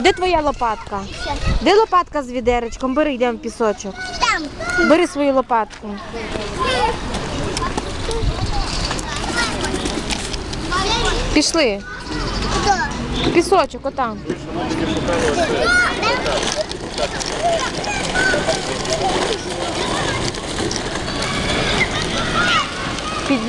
А де твоя лопатка? Де лопатка з відеречком? Бери, йдемо в пісочок. Там. Бери свою лопатку. Пішли. Пісочок, отам. Під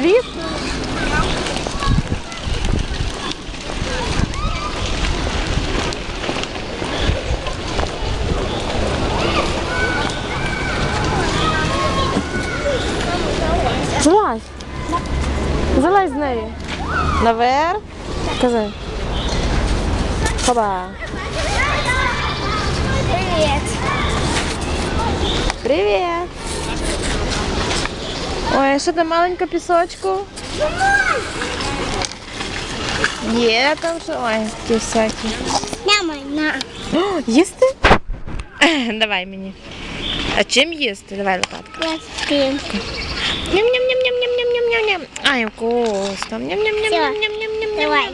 Залазь з нею. Наверх. Казай. Хоба. Привіт. Привіт. Ой, а що там маленька пісочку? Є там що? Ой, такі всякі. Мама, на. О, їсти? Давай мені. А чим їсти? Давай лопатка. Пластинка. Ай, вкусно. Ням-ням-ням-ням-ням-ням-ням. Давай.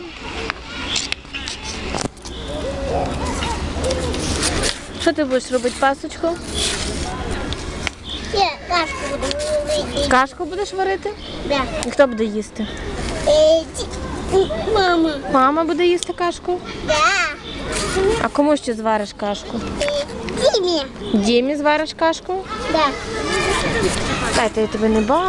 Що ти будеш робити, пасочку? Я кашку буду робити. Кашку будеш варити? Да. І хто буде їсти? Е, Мама. Мама буде їсти кашку? Да. А кому ще звариш кашку? Е, Дімі. Дімі звариш кашку? Да. Дайте я тебе не бачу.